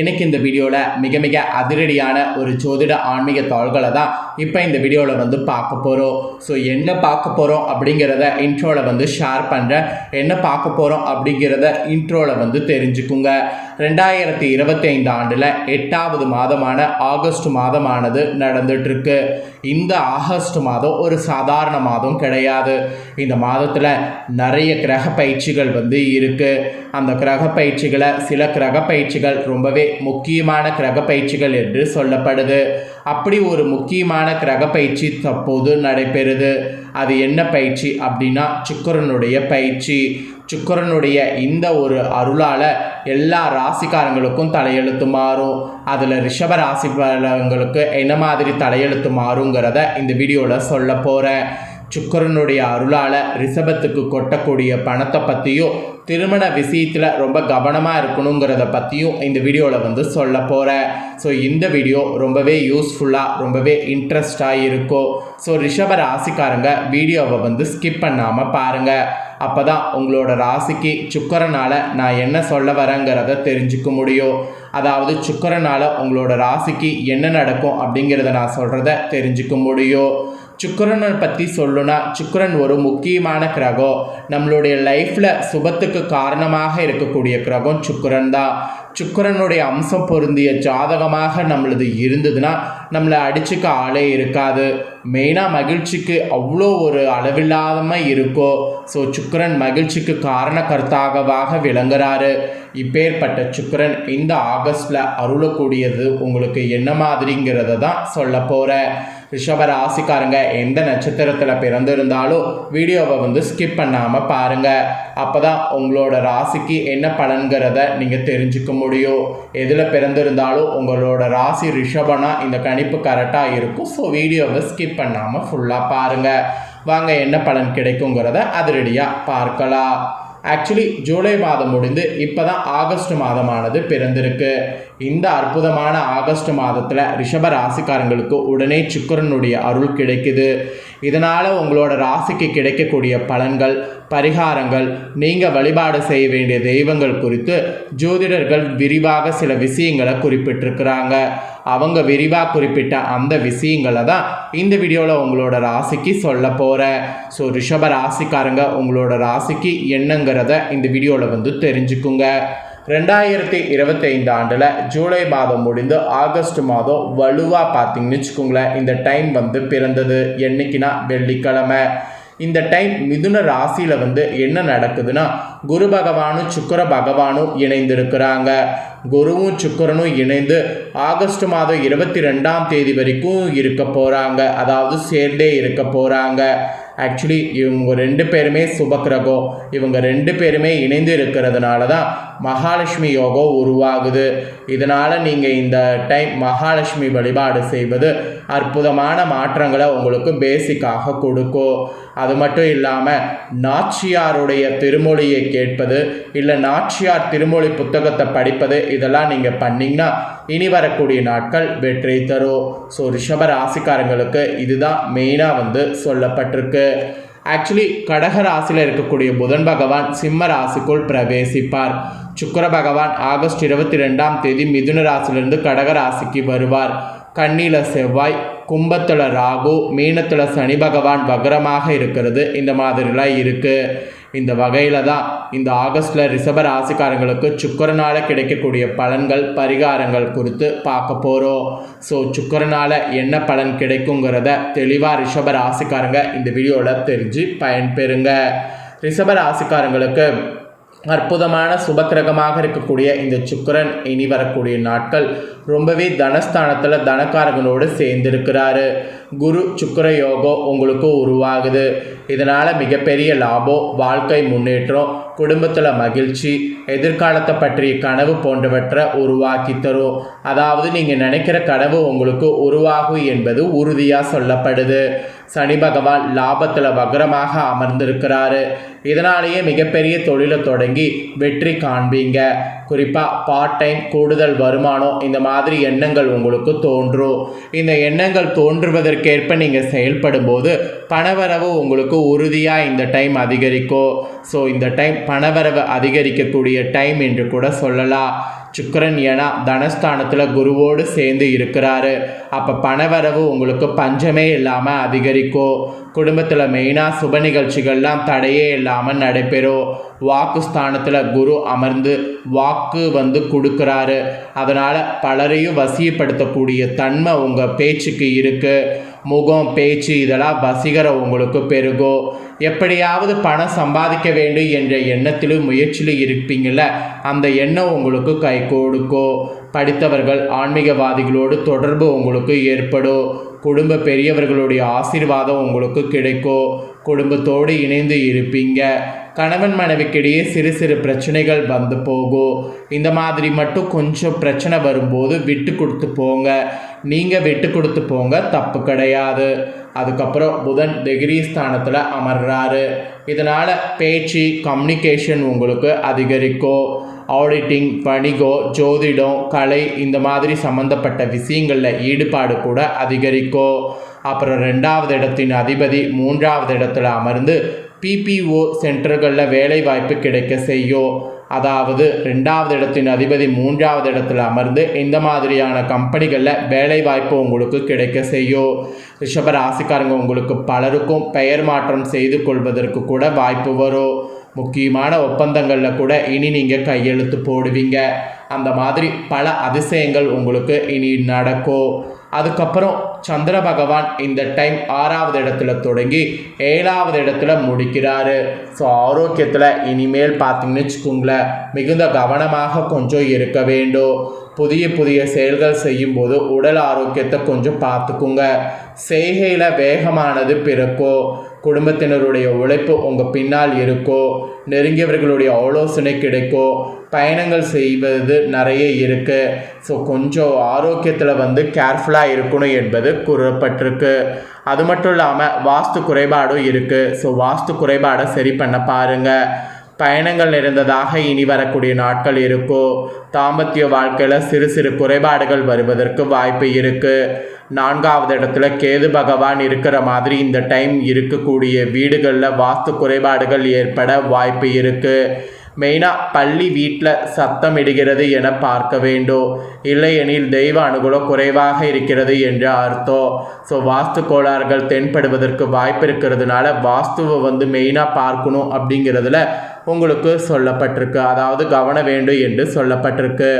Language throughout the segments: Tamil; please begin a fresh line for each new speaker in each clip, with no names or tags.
இன்னைக்கு இந்த வீடியோவில் மிக மிக அதிரடியான ஒரு ஜோதிட ஆன்மீக தாள்களை தான் இப்போ இந்த வீடியோவில் வந்து பார்க்க போகிறோம் ஸோ என்ன பார்க்க போகிறோம் அப்படிங்கிறத இன்ட்ரோவில் வந்து ஷேர் பண்ணுறேன் என்ன பார்க்க போகிறோம் அப்படிங்கிறத இன்ட்ரோவில் வந்து தெரிஞ்சுக்குங்க. ரெண்டாயிரத்தி இருபத்தைந்து ஆண்டில் எட்டாவது மாதமான ஆகஸ்ட் மாதமானது நடந்துட்டுருக்கு. இந்த ஆகஸ்ட் மாதம் ஒரு சாதாரண மாதம் கிடையாது. இந்த மாதத்தில் நிறைய கிரக பயிற்சிகள் வந்து இருக்குது அந்த கிரக பயிற்சிகளை சில கிரக பயிற்சிகள் ரொம்பவே முக்கியமான கிரக பயிற்சிகள் என்று சொல்லப்படுது. அப்படி ஒரு முக்கியமான கிரக பயிற்சி தற்போது நடைபெறுது. அது என்ன பயிற்சி அப்படின்னா சுக்கரனுடைய பயிற்சி. சுக்கரனுடைய இந்த ஒரு அருளால் எல்லா ராசிக்காரங்களுக்கும் தலையெழுத்து மாறும். அதில் ரிஷப ராசிக்காரங்களுக்கு என்ன மாதிரி தலையெழுத்து மாறுங்கிறத இந்த வீடியோவில் சொல்ல போகிறேன் சுக்கரனுடைய அருளால் ரிஷபத்துக்கு கொட்டக்கூடிய பணத்தை பற்றியும் திருமண விஷயத்தில் ரொம்ப கவனமாக இருக்கணுங்கிறத பற்றியும் இந்த வீடியோவில் வந்து சொல்ல போகிறேன் ஸோ இந்த வீடியோ ரொம்பவே யூஸ்ஃபுல்லாக ரொம்பவே இன்ட்ரெஸ்டாக இருக்கும். ஸோ ரிஷப ராசிக்காரங்க வீடியோவை வந்து ஸ்கிப் பண்ணாமல் பாருங்கள் அப்போ தான் உங்களோட ராசிக்கு சுக்கரனால் நான் என்ன சொல்ல வரேங்கிறத தெரிஞ்சுக்க முடியும். அதாவது சுக்கரனால் உங்களோட ராசிக்கு என்ன நடக்கும் அப்படிங்கிறத நான் சொல்கிறத தெரிஞ்சுக்க முடியும். சுக்கரனை பற்றி சொல்லுனா சுக்கரன் ஒரு முக்கியமான கிரகம். நம்மளுடைய லைஃப்பில் சுபத்துக்கு காரணமாக இருக்கக்கூடிய கிரகம் சுக்கரன் தான். சுக்கரனுடைய அம்சம் பொருந்திய ஜாதகமாக நம்மளது இருந்ததுன்னா நம்மளை அடிச்சுக்க ஆளே இருக்காது. மெயினாக மகிழ்ச்சிக்கு அவ்வளோ ஒரு அளவில்லாதமாக இருக்கோ ஸோ சுக்கரன் மகிழ்ச்சிக்கு காரணக்கர்த்தாகவாக விளங்குறாரு. இப்பேற்பட்ட சுக்கரன் இந்த ஆகஸ்டில் அருளக்கூடியது உங்களுக்கு என்ன மாதிரிங்கிறத தான் சொல்ல போகிறேன் ரிஷப ராசிக்காரங்க எந்த நட்சத்திரத்தில் பிறந்திருந்தாலும் வீடியோவை வந்து ஸ்கிப் பண்ணாமல் பாருங்கள் அப்போ தான் உங்களோட ராசிக்கு என்ன பலன்கிறத நீங்கள் தெரிஞ்சுக்க முடியும். எதில் பிறந்திருந்தாலும் உங்களோட ராசி ரிஷபனா இந்த கணிப்பு கரெக்டாக இருக்கும். ஸோ வீடியோவை ஸ்கிப் பண்ணாமல் ஃபுல்லாக பாருங்கள் வாங்க என்ன பலன் கிடைக்குங்கிறத அதிரடியாக பார்க்கலாம். ஆக்சுவலி ஜூலை மாதம் முடிந்து இப்போ தான் ஆகஸ்ட் மாதமானது பிறந்திருக்கு. இந்த அற்புதமான ஆகஸ்ட் மாதத்தில் ரிஷப ராசிக்காரங்களுக்கு உடனே சுக்கரனுடைய அருள் கிடைக்குது. இதனால் உங்களோட ராசிக்கு கிடைக்கக்கூடிய பலன்கள் பரிகாரங்கள் நீங்கள் வழிபாடு செய்ய வேண்டிய தெய்வங்கள் குறித்து ஜோதிடர்கள் விரிவாக சில விஷயங்களை குறிப்பிட்டிருக்கிறாங்க. அவங்க விரிவாக குறிப்பிட்ட அந்த விஷயங்களை தான் இந்த வீடியோவில் உங்களோட ராசிக்கு சொல்ல போகிறேன் ஸோ ரிஷப ராசிக்காரங்க உங்களோட ராசிக்கு என்னங்கிறத இந்த வீடியோவில் வந்து தெரிஞ்சுக்குங்க. ரெண்டாயிரத்தி இருபத்தைந்து ஆண்டில் ஜூலை மாதம் முடிந்து ஆகஸ்ட் மாதம் வலுவாக பார்த்தீங்கன்னு வச்சுக்கோங்களேன் இந்த டைம் வந்து பிறந்தது. என்னைக்குன்னா வெள்ளிக்கிழமை. இந்த டைம் மிதுன ராசியில் வந்து என்ன நடக்குதுன்னா குரு பகவானும் சுக்கர பகவானும் இணைந்திருக்கிறாங்க. குருவும் சுக்கரனும் இணைந்து ஆகஸ்ட் மாதம் இருபத்தி ரெண்டாம் தேதி வரைக்கும் இருக்க போகிறாங்க அதாவது சேர்ந்தே இருக்க போகிறாங்க ஆக்சுவலி இவங்க ரெண்டு பேருமே சுபக்கிரகம். இவங்க ரெண்டு பேருமே இணைந்து இருக்கிறதுனால தான் மகாலட்சுமி யோகம் உருவாகுது. இதனால் நீங்கள் இந்த டைம் மகாலட்சுமி வழிபாடு செய்வது அற்புதமான மாற்றங்களை உங்களுக்கு பேசிக்காக கொடுக்கும். அது மட்டும் இல்லாமல் நாச்சியாருடைய திருமொழியை கேட்பது இல்லை நாச்சியார் திருமொழி புத்தகத்தை படிப்பது இதெல்லாம் நீங்கள் பண்ணிங்கன்னா இனி வரக்கூடிய நாட்கள் வெற்றி தரும். ஸோ ரிஷப ராசிக்காரங்களுக்கு இதுதான் மெயினாக வந்து சொல்லப்பட்டிருக்கு. ஆக்சுவலி கடக ராசியில் இருக்கக்கூடிய புதன் பகவான் சிம்ம ராசிக்குள் பிரவேசிப்பார். சுக்கர பகவான் ஆகஸ்ட் இருபத்தி ரெண்டாம் தேதி மிதுன ராசியிலிருந்து கடக ராசிக்கு வருவார். கண்ணில செவ்வாய் கும்பத்தில் ராகு மீனத்தில் சனி பகவான் வக்ரமாக இருக்கிறது. இந்த மாதிரிலாம் இருக்குது இந்த வகையில் தான் இந்த ஆகஸ்டில் ரிஷப ராசிக்காரங்களுக்கு சுக்கரனால் கிடைக்கக்கூடிய பலன்கள் பரிகாரங்கள் குறித்து பார்க்க போகிறோம் ஸோ சுக்கரனால் என்ன பலன் கிடைக்குங்கிறத தெளிவாக ரிஷப ராசிக்காரங்க இந்த வீடியோவில் தெரிஞ்சு பயன்பெறுங்க. ரிஷப ராசிக்காரங்களுக்கு அற்புதமான சுபக்கிரகமாக இருக்கக்கூடிய இந்த சுக்கரன் இனி வரக்கூடிய நாட்கள் ரொம்பவே தனஸ்தானத்தில் தனக்காரகனோடு சேர்ந்திருக்கிறாரு. குரு சுக்கர யோகம் உங்களுக்கு உருவாகுது. இதனால் மிகப்பெரிய லாபம் வாழ்க்கை முன்னேற்றம் குடும்பத்தில் மகிழ்ச்சி எதிர்காலத்தை பற்றிய கனவு போன்றவற்றை உருவாக்கி தரும். அதாவது நீங்கள் நினைக்கிற கனவு உங்களுக்கு உருவாகும் என்பது உறுதியாக சொல்லப்படுது. சனி பகவான் லாபத்தில் வக்ரமாக அமர்ந்திருக்கிறாரு. இதனாலேயே மிகப்பெரிய தொழிலை தொடங்கி வெற்றி காண்பீங்க. குறிப்பாக பார்ட் டைம் கூடுதல் வருமானம் இந்த மாதிரி எண்ணங்கள் உங்களுக்கு தோன்றும். இந்த எண்ணங்கள் தோன்றுவதற்கேற்ப நீங்கள் செயல்படும் போது பணவரவு உங்களுக்கு உறுதியாக இந்த டைம் அதிகரிக்கும். ஸோ இந்த டைம் பணவரவு அதிகரிக்கக்கூடிய டைம் என்று கூட சொல்லலாம். சுக்கரன் ஏன்னா தனஸ்தானத்தில் குருவோடு சேர்ந்து இருக்கிறாரு. அப்போ பணவரவு உங்களுக்கு பஞ்சமே இல்லாமல் அதிகரிக்கும் குடும்பத்தில் மெயினாக சுப நிகழ்ச்சிகள்லாம் தடையே இல்லாமல் நடைபெறும் வாக்கு ஸ்தானத்தில் குரு அமர்ந்து வாக்கு வந்து கொடுக்குறாரு. அதனால் பலரையும் வசியப்படுத்தக்கூடிய தன்மை உங்கள் பேச்சுக்கு இருக்குது முகம் பேச்சு இதெல்லாம் வசீகரம் உங்களுக்கு பெருகும் எப்படியாவது பணம் சம்பாதிக்க வேண்டும் என்ற எண்ணத்திலும் முயற்சியிலும் இருப்பீங்கள அந்த எண்ணம் உங்களுக்கு கை கொடுக்கும் படித்தவர்கள் ஆன்மீகவாதிகளோடு தொடர்பு உங்களுக்கு ஏற்படும் குடும்ப பெரியவர்களுடைய ஆசீர்வாதம் உங்களுக்கு கிடைக்கும் குடும்பத்தோடு இணைந்து இருப்பீங்க. கணவன் மனைவிக்கிடையே சிறு சிறு பிரச்சனைகள் வந்து போகும் இந்த மாதிரி மட்டும் கொஞ்சம் பிரச்சனை வரும்போது விட்டு கொடுத்து போங்க. நீங்கள் விட்டு கொடுத்து போங்க தப்பு கிடையாது. அதுக்கப்புறம் புதன் டிகிரி ஸ்தானத்தில் அமர்றாரு. இதனால் பேச்சு கம்யூனிகேஷன் உங்களுக்கு அதிகரிக்கும் ஆடிட்டிங் வணிகம் ஜோதிடம் கலை இந்த மாதிரி சம்மந்தப்பட்ட விஷயங்களில் ஈடுபாடு கூட அதிகரிக்கும் அப்புறம் ரெண்டாவது இடத்தின் அதிபதி மூன்றாவது இடத்துல அமர்ந்து பிபிஓ சென்டர்களில் வேலை வாய்ப்பு கிடைக்க செய்யும் அதாவது ரெண்டாவது இடத்தின் அதிபதி மூன்றாவது இடத்துல அமர்ந்து இந்த மாதிரியான கம்பெனிகளில் வேலை வாய்ப்பு உங்களுக்கு கிடைக்க செய்யும். ரிஷப ராசிக்காரங்க உங்களுக்கு பலருக்கும் பெயர் மாற்றம் செய்து கொள்வதற்கு கூட வாய்ப்பு வரும். முக்கியமான ஒப்பந்தங்களில் கூட இனி நீங்கள் கையெழுத்து போடுவீங்க. அந்த மாதிரி பல அதிசயங்கள் உங்களுக்கு இனி நடக்கும். அதுக்கப்புறம் சந்திர பகவான் இந்த டைம் ஆறாவது இடத்துல தொடங்கி ஏழாவது இடத்துல முடிக்கிறாரு. ஸோ ஆரோக்கியத்தில் இனிமேல் பார்த்தீங்கன்னு வச்சுக்கோங்களேன் மிகுந்த கவனமாக கொஞ்சம் இருக்க வேண்டும். புதிய புதிய செயல்கள் செய்யும்போது உடல் ஆரோக்கியத்தை கொஞ்சம் பார்த்துக்குங்க. செய்கையில் வேகமானது பிறக்கோ. குடும்பத்தினருடைய உழைப்பு உங்கள் பின்னால் இருக்கோ. நெருங்கியவர்களுடைய ஆலோசனை கிடைக்கோ. பயணங்கள் செய்வது நிறைய இருக்குது ஸோ கொஞ்சம் ஆரோக்கியத்தில் வந்து கேர்ஃபுல்லாக இருக்கணும் என்பது கூறப்பட்டிருக்கு. அது மட்டும் இல்லாமல் வாஸ்து குறைபாடும் இருக்குது ஸோ வாஸ்து குறைபாடை சரி பண்ண பாருங்கள் பயணங்கள் நிறைந்ததாக இனி வரக்கூடிய நாட்கள் இருக்கும் தாம்பத்திய வாழ்க்கையில் சிறு சிறு குறைபாடுகள் வருவதற்கு வாய்ப்பு இருக்குது நான்காவது இடத்துல கேது பகவான் இருக்கிற மாதிரி இந்த டைம் இருக்கக்கூடிய வீடுகளில் வாஸ்து குறைபாடுகள் ஏற்பட வாய்ப்பு இருக்குது மெயினாக பள்ளி வீட்டில் சத்தம் இடுகிறது என பார்க்க வேண்டும் இல்லையெனில் தெய்வ அனுகூலம் குறைவாக இருக்கிறது என்று அர்த்தம் ஸோ வாஸ்து கோளாறுகள் தென்படுவதற்கு வாய்ப்பு இருக்கிறதுனால வாஸ்துவை வந்து மெயினாக பார்க்கணும் அப்படிங்கிறதுல உங்களுக்கு சொல்லப்பட்டிருக்கு. அதாவது கவனம் வேண்டும் என்று சொல்லப்பட்டிருக்கு.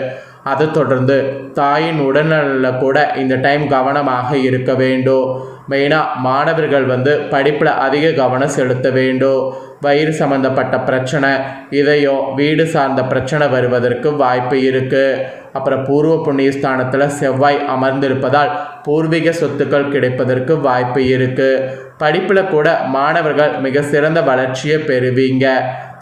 அதை தொடர்ந்து தாயின் உடல்நலில் கூட இந்த டைம் கவனமாக இருக்க வேண்டும் மெயினாக மாணவர்கள் வந்து படிப்பில் அதிக கவனம் செலுத்த வேண்டும் வயிறு சம்மந்தப்பட்ட பிரச்சனை இதையோ வீடு சார்ந்த பிரச்சனை வருவதற்கு வாய்ப்பு இருக்குது அப்புறம் பூர்வ புண்ணியஸ்தானத்தில் செவ்வாய் அமர்ந்திருப்பதால் பூர்வீக சொத்துக்கள் கிடைப்பதற்கு வாய்ப்பு இருக்குது படிப்பில் கூட மாணவர்கள் மிக சிறந்த வளர்ச்சியை பெறுவீங்க.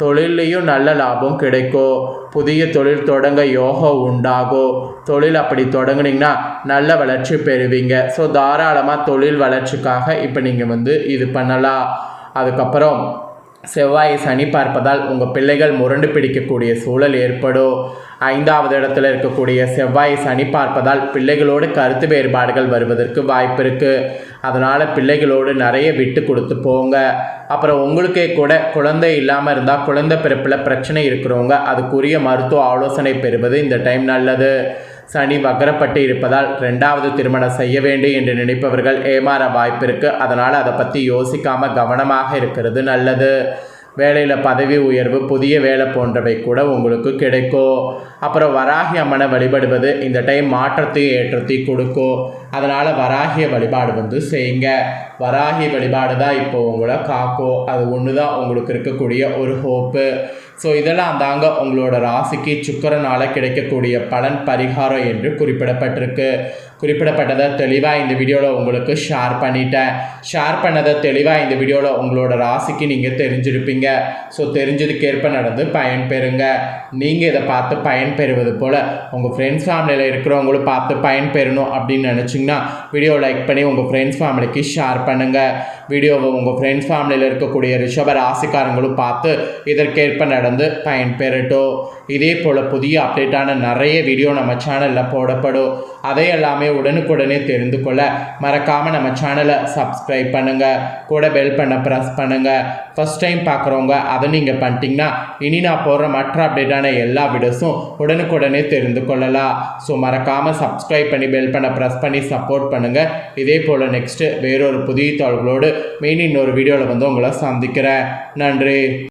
தொழிலையும் நல்ல லாபம் கிடைக்கும். புதிய தொழில் தொடங்க யோகம் உண்டாகும் தொழில் அப்படி தொடங்குனீங்கன்னா நல்ல வளர்ச்சி பெறுவீங்க. ஸோ தாராளமாக தொழில் வளர்ச்சிக்காக இப்போ நீங்கள் வந்து இது பண்ணலாம். அதுக்கப்புறம் செவ்வாயை சனி பார்ப்பதால் உங்கள் பிள்ளைகள் முரண்டு பிடிக்கக்கூடிய சூழல் ஏற்படும். ஐந்தாவது இடத்துல இருக்கக்கூடிய செவ்வாய் சனி பார்ப்பதால் பிள்ளைகளோடு கருத்து வேறுபாடுகள் வருவதற்கு வாய்ப்பு இருக்குது அதனால் பிள்ளைகளோடு நிறைய விட்டு கொடுத்து போங்க. அப்புறம் உங்களுக்கே கூட குழந்தை இல்லாமல் இருந்தால் குழந்தை பிறப்பில் பிரச்சனை இருக்கிறவங்க அதுக்குரிய மருத்துவ ஆலோசனை பெறுவது இந்த டைம் நல்லது. சனி வக்கரப்பட்டு இருப்பதால் ரெண்டாவது திருமணம் செய்ய வேண்டும் என்று நினைப்பவர்கள் ஏமாற வாய்ப்பு அதனால் அதை பற்றி யோசிக்காமல் கவனமாக இருக்கிறது நல்லது. வேலையில் பதவி உயர்வு புதிய வேலை போன்றவை கூட உங்களுக்கு கிடைக்கும். அப்புறம் வராகி அம்மனை வழிபடுவது இந்த டைம் மாற்றத்தையும் ஏற்றத்தையும் கொடுக்கும். அதனால் வராகிய வழிபாடு வந்து செய்யுங்க. வராகி வழிபாடு தான் இப்போ உங்களை காக்கும். அது ஒன்று தான் உங்களுக்கு இருக்கக்கூடிய ஒரு ஹோப்பு ஸோ இதெல்லாம் தாங்க உங்களோட ராசிக்கு சுக்கரனால் கிடைக்கக்கூடிய பலன் பரிகாரம் என்று குறிப்பிடப்பட்டிருக்கு. குறிப்பிடப்பட்டதை தெளிவாக இந்த வீடியோவில் உங்களுக்கு ஷேர் பண்ணிட்டேன். ஷேர் பண்ணதை தெளிவாக இந்த வீடியோவில் உங்களோட ராசிக்கு நீங்கள் தெரிஞ்சிருப்பீங்க. ஸோ தெரிஞ்சதுக்கேற்ப நடந்து பயன்பெறுங்க நீங்கள் இதை பார்த்து பயன்பெறுவது போல் உங்கள் ஃப்ரெண்ட்ஸ் ஃபேமிலியில் இருக்கிறவங்களும் பார்த்து பயன்பெறணும் அப்படின்னு நினச்சிங்கன்னா வீடியோ லைக் பண்ணி உங்கள் ஃப்ரெண்ட்ஸ் ஃபேமிலிக்கு ஷேர் பண்ணுங்கள் வீடியோவை உங்கள் ஃப்ரெண்ட்ஸ் ஃபேமிலியில் இருக்கக்கூடிய ரிஷப ராசிக்காரங்களும் பார்த்து இதற்கேற்ப நடந்து பயன்பெறட்டும். இதே போல் புதிய அப்டேட்டான நிறைய வீடியோ நம்ம சேனலில் போடப்படும். அதை எல்லாமே உடனுக்குடனே தெரிந்து கொள்ள மறக்காமல் நம்ம சேனலை சப்ஸ்கிரைப் பண்ணுங்கள் கூட பெல் பண்ண ப்ரெஸ் பண்ணுங்கள் ஃபஸ்ட் டைம் பார்க்குறவங்க அதை நீங்கள் பண்ணிட்டீங்கன்னா இனி நான் போடுற மற்ற அப்டேட்டான எல்லா வீடியோஸும் உடனுக்குடனே தெரிந்து கொள்ளலாம். ஸோ மறக்காமல் சப்ஸ்கிரைப் பண்ணி பெல் பண்ண ப்ரெஸ் பண்ணி சப்போர்ட் பண்ணுங்கள் இதே போல் நெக்ஸ்ட்டு வேறொரு புதிய தகவலோடு மெயின் இன்னொரு வீடியோவில் வந்து உங்களை சந்திக்கிறேன். நன்றி.